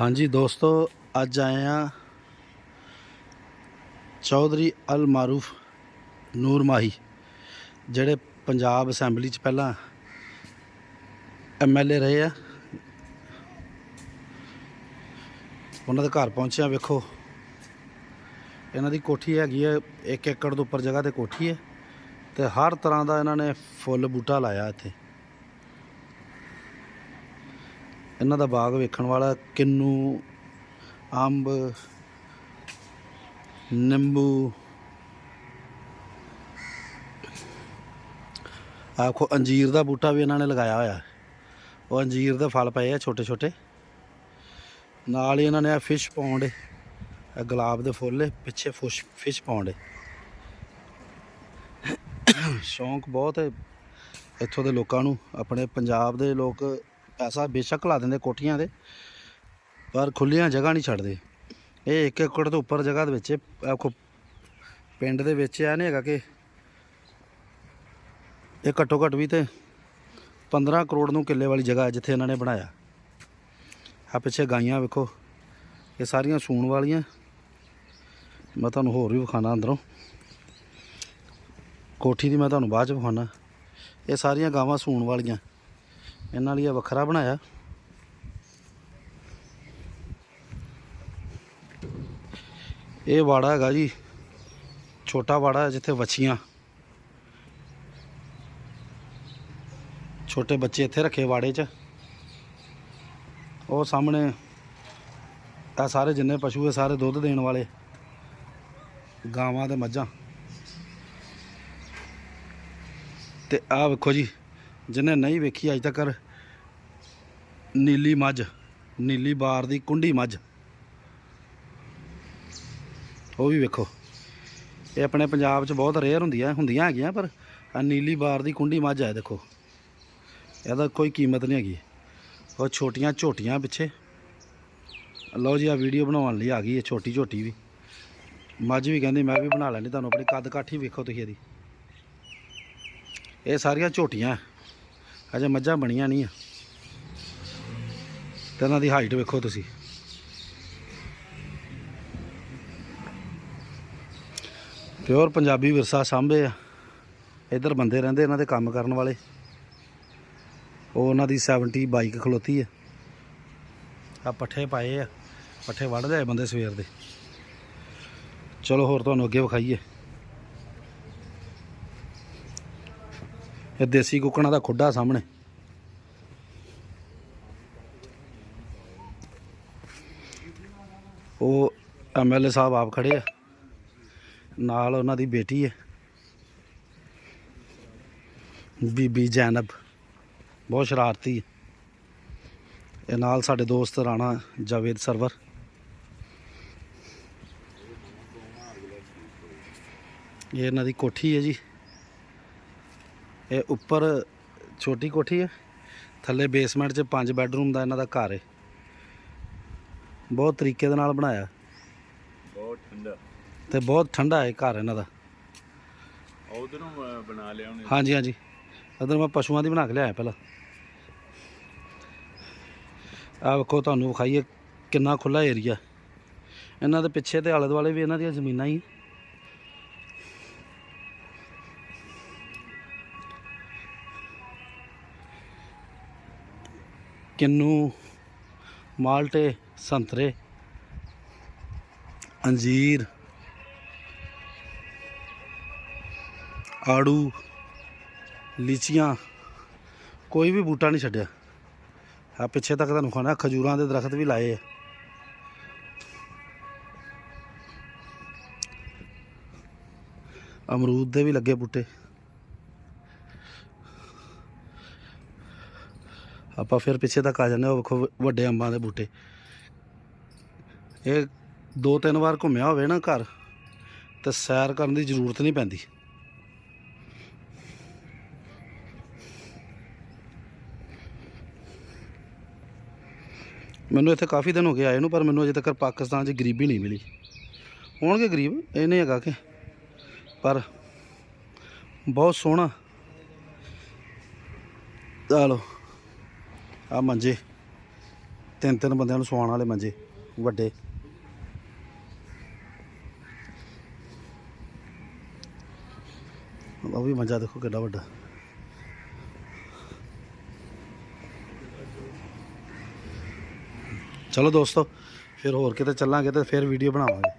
ਹਾਂਜੀ ਦੋਸਤੋ, ਅੱਜ ਆਏ ਆ ਚੌਧਰੀ ਅਲ ਮਾਰੂਫ ਨੂਰ ਮਾਹੀ, ਜਿਹੜੇ ਪੰਜਾਬ ਅਸੈਂਬਲੀ ਚ ਪਹਿਲਾਂ ਐਮਐਲਏ ਰਹੇ ਆ। ਉਹਨਾਂ ਦੇ ਘਰ ਪਹੁੰਚਿਆ ਵੇਖੋ। ਇਹਨਾਂ ਦੀ ਕੋਠੀ ਹੈਗੀ ਹੈ 1 ਏਕੜ ਤੋਂ ਉੱਪਰ ਜਗ੍ਹਾ ਤੇ ਕੋਠੀ ਹੈ ਤੇ ਹਰ ਤਰ੍ਹਾਂ ਦਾ ਇਹਨਾਂ ਨੇ ਫੁੱਲ ਬੂਟਾ ਲਾਇਆ ਇੱਥੇ। ਇਹਨਾਂ ਦਾ ਬਾਗ ਵੇਖਣ ਵਾਲਾ ਕਿੰਨੂ, ਅੰਬ, ਨਿੰਬੂ, ਆਖੋ ਅੰਜੀਰ ਦਾ ਬੂਟਾ ਵੀ ਇਹਨਾਂ ਨੇ ਲਗਾਇਆ ਹੋਇਆ ਉਹ ਅੰਜੀਰ ਦੇ ਫਲ ਪਏ ਆ ਛੋਟੇ ਛੋਟੇ ਨਾਲ ਹੀ ਇਹਨਾਂ ਨੇ ਆ ਫਿਸ਼ ਪੌਂਡ, ਇਹ ਗੁਲਾਬ ਦੇ ਫੁੱਲ, ਪਿੱਛੇ ਫਿਸ਼ ਫਿਸ਼ ਪੌਂਡ ਏ। ਸ਼ੌਂਕ ਬਹੁਤ ਹੈ ਇੱਥੋਂ ਦੇ ਲੋਕਾਂ ਨੂੰ, ਆਪਣੇ ਪੰਜਾਬ ਦੇ ਲੋਕ ਪੈਸਾ ਬੇਸ਼ੱਕ ਲਾ ਦਿੰਦੇ ਕੋਠੀਆਂ ਦੇ, ਪਰ ਖੁੱਲੀਆਂ ਜਗ੍ਹਾ ਨਹੀਂ ਛੱਡਦੇ। ਇਹ ਇੱਕ ਏਕੜ ਤੋਂ ਉੱਪਰ ਜਗ੍ਹਾ ਦੇ ਵਿੱਚ ਆਖੋ ਪਿੰਡ ਦੇ ਵਿੱਚ ਆ ਨਹੀਂ ਹੈਗਾ ਕਿ ਇਹ ਘੱਟੋ ਘੱਟ ਵੀ ਤੇ 15 ਕਰੋੜ ਨੂੰ ਕਿੱਲੇ ਵਾਲੀ ਜਗ੍ਹਾ ਜਿੱਥੇ ਇਹਨਾਂ ਨੇ ਬਣਾਇਆ। ਆ ਪਿੱਛੇ ਗਾਈਆਂ ਵੇਖੋ, ਇਹ ਸਾਰੀਆਂ ਸੂਣ ਵਾਲੀਆਂ। ਮੈਂ ਤੁਹਾਨੂੰ ਹੋਰ ਵੀ ਵਿਖਾਣਾ ਅੰਦਰੋਂ। ਕੋਠੀ ਦੀ ਮੈਂ ਤੁਹਾਨੂੰ ਬਾਅਦ ਚ ਵਿਖਾਣਾ ਇਹ ਸਾਰੀਆਂ ਗਾਵਾਂ ਸੂਣ ਵਾਲੀਆਂ। ਇਹਨਾਂ ਲਈ ਇਹ ਵੱਖਰਾ ਬਣਾਇਆ। ਇਹ ਵਾੜਾ ਹੈਗਾ ਜੀ, ਛੋਟਾ ਵਾੜਾ ਹੈ ਜਿੱਥੇ ਵੱਛੀਆਂ। ਛੋਟੇ ਬੱਚੇ ਇੱਥੇ ਰੱਖੇ ਵਾੜੇ 'ਚ। ਉਹ ਸਾਹਮਣੇ ਆ ਸਾਰੇ ਜਿੰਨੇ ਪਸ਼ੂ ਹੈ ਸਾਰੇ ਦੁੱਧ ਦੇਣ ਵਾਲੇ। ਗਾਵਾਂ ਤੇ ਮੱਝਾਂ। ਤੇ ਆਹ ਵੇਖੋ ਜੀ ਜਿਹਨੇ ਨਹੀਂ ਵੇਖੀ ਅਜ ਤੱਕ ਨੀਲੀ ਮੱਝ, ਨੀਲੀ ਬਾਰ ਦੀ ਕੁੰਡੀ ਮੱਝ। ਉਹ ਵੀ ਵੇਖੋ। ਇਹ ਆਪਣੇ ਪੰਜਾਬ 'ਚ ਬਹੁਤ ਰੇਅਰ ਹੁੰਦੀਆਂ ਹੁੰਦੀਆਂ ਹੈਗੀਆਂ, ਪਰ ਆਹ ਨੀਲੀ ਬਾਰ ਦੀ ਕੁੰਡੀ ਮੱਝ ਹੈ ਦੇਖੋ। ਇਹਦਾ ਕੋਈ ਕੀਮਤ ਨਹੀਂ ਹੈਗੀ। ਉਹ ਛੋਟੀਆਂ ਝੋਟੀਆਂ ਪਿੱਛੇ। ਲਓ ਜੀ ਆ ਵੀਡੀਓ ਬਣਾਉਣ ਲਈ ਆ ਗਈ ਹੈ ਛੋਟੀ ਝੋਟੀ ਵੀ। ਮੱਝ ਵੀ ਕਹਿੰਦੀ, ਮੈਂ ਵੀ ਬਣਾ ਲੈਣੀ ਤੁਹਾਨੂੰ ਆਪਣੀ ਕੱਦ ਕਾਠੀ ਵੇਖੋ ਤੁਸੀਂ ਇਹਦੀ। ਇਹ ਸਾਰੀਆਂ ਝੋਟੀਆਂ। ਅਜੇ ਮੱਝਾਂ ਬਣੀਆਂ ਨਹੀਂ ਆ। ਤੇ ਇਹਨਾਂ ਦੀ ਹਾਈਟ ਵੇਖੋ ਤੁਸੀਂ। ਪਿਓਰ ਪੰਜਾਬੀ ਵਿਰਸਾ ਸਾਂਭੇ ਆ। ਇੱਧਰ ਬੰਦੇ ਰਹਿੰਦੇ ਇਹਨਾਂ ਦੇ ਕੰਮ ਕਰਨ ਵਾਲੇ। ਉਹ ਉਹਨਾਂ ਦੀ 70 ਬਾਈਕ ਖਲੋਤੀ ਆ। ਆ ਪੱਠੇ ਪਾਏ ਆ। ਪੱਠੇ ਵੱਢਦੇ ਆ ਬੰਦੇ ਸਵੇਰ ਦੇ। ਚਲੋ ਹੋਰ ਤੁਹਾਨੂੰ ਅੱਗੇ ਵਿਖਾਈਏ। ਇਹ ਦੇਸੀ ਕੁੱਕਣਾ ਦਾ ਖੁੱਡਾ ਸਾਹਮਣੇ। ਉਹ ਐਮਐਲਏ ਸਾਹਿਬ ਆਪ ਖੜੇ ਆ। ਨਾਲ ਉਹਨਾਂ ਦੀ ਬੇਟੀ ਹੈ। ਬੀਬੀ ਜੈਨਬ, ਬਹੁਤ ਸ਼ਰਾਰਤੀ ਹੈ। ਇਹ ਨਾਲ ਸਾਡੇ ਦੋਸਤ ਰਾਣਾ ਜਾਵੇਦ ਸਰਵਰ। ਇਹ ਇਹਨਾਂ ਦੀ ਕੋਠੀ ਹੈ ਜੀ। ਇਹ ਉੱਪਰ ਛੋਟੀ ਕੋਠੀ ਹੈ। ਥੱਲੇ ਬੇਸਮੈਂਟ 'ਚ ਪੰਜ ਬੈੱਡਰੂਮ ਦਾ ਇਹਨਾਂ ਦਾ ਘਰ ਹੈ। ਬਹੁਤ ਤਰੀਕੇ ਦੇ ਨਾਲ ਬਣਾਇਆ। ਬਹੁਤ ਠੰਡਾ। ਤੇ ਬਹੁਤ ਠੰਡਾ ਹੈ ਘਰ ਇਹਨਾਂ ਦਾ। ਉਧਰੋਂ ਬਣਾ ਲਿਆ ਉਹਨੇ। ਹਾਂਜੀ ਹਾਂਜੀ। ਉਧਰ ਮੈਂ ਪਸ਼ੂਆਂ ਦੀ ਬਣਾ ਕੇ ਲਿਆਇਆ ਪਹਿਲਾਂ। ਆਹ ਵੇਖੋ ਤੁਹਾਨੂੰ ਵਿਖਾਈਏ ਕਿੰਨਾ ਖੁੱਲਾ ਏਰੀਆ ਇਹਨਾਂ ਦੇ ਪਿੱਛੇ ਤੇ ਆਲੇ ਦੁਆਲੇ ਵੀ ਇਹਨਾਂ ਦੀਆਂ ਜ਼ਮੀਨਾਂ ਹੀ। ਕਿੰਨੂ, ਮਾਲਟੇ, ਸੰਤਰੇ, ਅੰਜੀਰ, ਆੜੂ, ਲੀਚੀਆਂ, ਕੋਈ ਵੀ ਬੂਟਾ ਨਹੀਂ ਛੱਡਿਆ। ਆ ਪਿੱਛੇ ਤੱਕ ਤੁਹਾਨੂੰ ਖਾਣਾ, ਖਜੂਰਾਂ ਦੇ ਦਰਖਤ ਵੀ ਲਾਏ ਆ। ਅਮਰੂਦ ਦੇ ਵੀ ਲੱਗੇ ਬੂਟੇ। ਆਪਾਂ ਫਿਰ ਪਿੱਛੇ ਤੱਕ ਆ ਜਾਂਦੇ ਹਾਂ, ਉਹ ਵੇਖੋ ਵੱਡੇ ਅੰਬਾਂ ਦੇ ਬੂਟੇ। ਇਹ ਦੋ ਤਿੰਨ ਵਾਰ ਘੁੰਮਿਆ ਹੋਵੇ ਨਾ ਘਰ, ਤੇ ਸੈਰ ਕਰਨ ਦੀ ਜ਼ਰੂਰਤ ਨਹੀਂ ਪੈਂਦੀ। ਮੈਨੂੰ ਇੱਥੇ ਕਾਫੀ ਦਿਨ ਹੋ ਗਏ ਆਏ ਨੂੰ, ਪਰ ਮੈਨੂੰ ਅਜੇ ਤੱਕ ਪਾਕਿਸਤਾਨ 'ਚ ਗਰੀਬੀ ਨਹੀਂ ਮਿਲੀ। ਹੋਣਗੇ ਗਰੀਬ, ਇਹ ਨਹੀਂ ਹੈਗਾ ਕਿ, ਪਰ ਬਹੁਤ ਸੋਹਣਾ। ਚਲੋ ਆ ਮੰਜੇ। ਤਿੰਨ ਤਿੰਨ ਬੰਦਿਆਂ ਨੂੰ ਸਵਾਉਣ ਵਾਲੇ ਮੰਜੇ, ਵੱਡੇ। ਉਹ ਵੀ ਮੰਜਾ ਦੇਖੋ ਕਿੱਡਾ ਵੱਡਾ। ਚਲੋ ਦੋਸਤੋ, ਫਿਰ ਹੋਰ ਕਿਤੇ ਚੱਲਾਂਗੇ ਤੇ ਫਿਰ ਵੀਡੀਓ ਬਣਾਵਾਂਗੇ।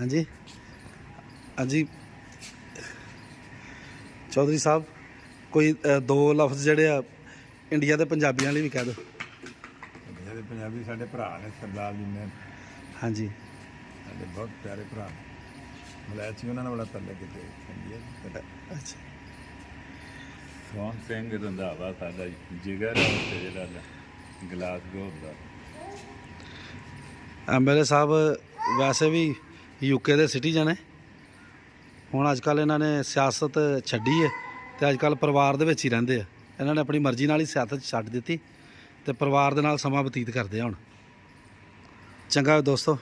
ਹਾਂਜੀ? ਹਾਂਜੀ। ਚੌਧਰੀ ਸਾਹਿਬ, ਕੋਈ ਦੋ ਲਫ਼ਜ਼ ਜਿਹੜੇ ਆ ਇੰਡੀਆ ਦੇ ਪੰਜਾਬੀਆਂ ਲਈ ਵੀ ਕਹਿ ਦਿਓ। ਜਿਹੜੇ ਪੰਜਾਬੀ ਸਾਡੇ ਭਰਾ ਨੇ ਸਰਦਾਰ ਜੀ ਨੇ। ਹਾਂਜੀ। ਸਾਡੇ ਬਹੁਤ ਪਿਆਰੇ ਭਰਾ। ਮਲੈਚੀ ਉਹਨਾਂ ਨਾਲ ਬੜਾ ਤੱਲੇ ਕਿਤੇ। ਇੰਡੀਆ ਚ। ਅੱਛਾ। ਸੋਹਣ ਸਿੰਘ ਰੰਧਾਵਾ ਸਾਡਾ ਜਿਗਰ ਆ ਉੱਥੇ ਜਿਹੜਾ ਲ- ਗਲਾਸਗੋ ਦਾ। ਐਮਐਲਏ ਸਾਹਿਬ ਵੈਸੇ ਵੀ ਯੂਕੇ ਦੇ ਸਿਟੀਜ਼ਨ ਹੈ ਹੁਣ ਅੱਜ ਕੱਲ ਇਹਨਾਂ ਨੇ ਸਿਆਸਤ ਛੱਡੀ ਹੈ ਤੇ ਅੱਜ ਕੱਲ ਪਰਿਵਾਰ ਦੇ ਵਿੱਚ ਹੀ ਰਹਿੰਦੇ ਆ। ਇਹਨਾਂ ਨੇ ਆਪਣੀ ਮਰਜ਼ੀ ਨਾਲ ਹੀ ਸਿਆਸਤ ਛੱਡ ਦਿੱਤੀ ਤੇ ਪਰਿਵਾਰ ਦੇ ਨਾਲ ਸਮਾਂ ਬਤੀਤ ਕਰਦੇ ਆ ਹੁਣ। ਚੰਗਾ ਦੋਸਤੋ।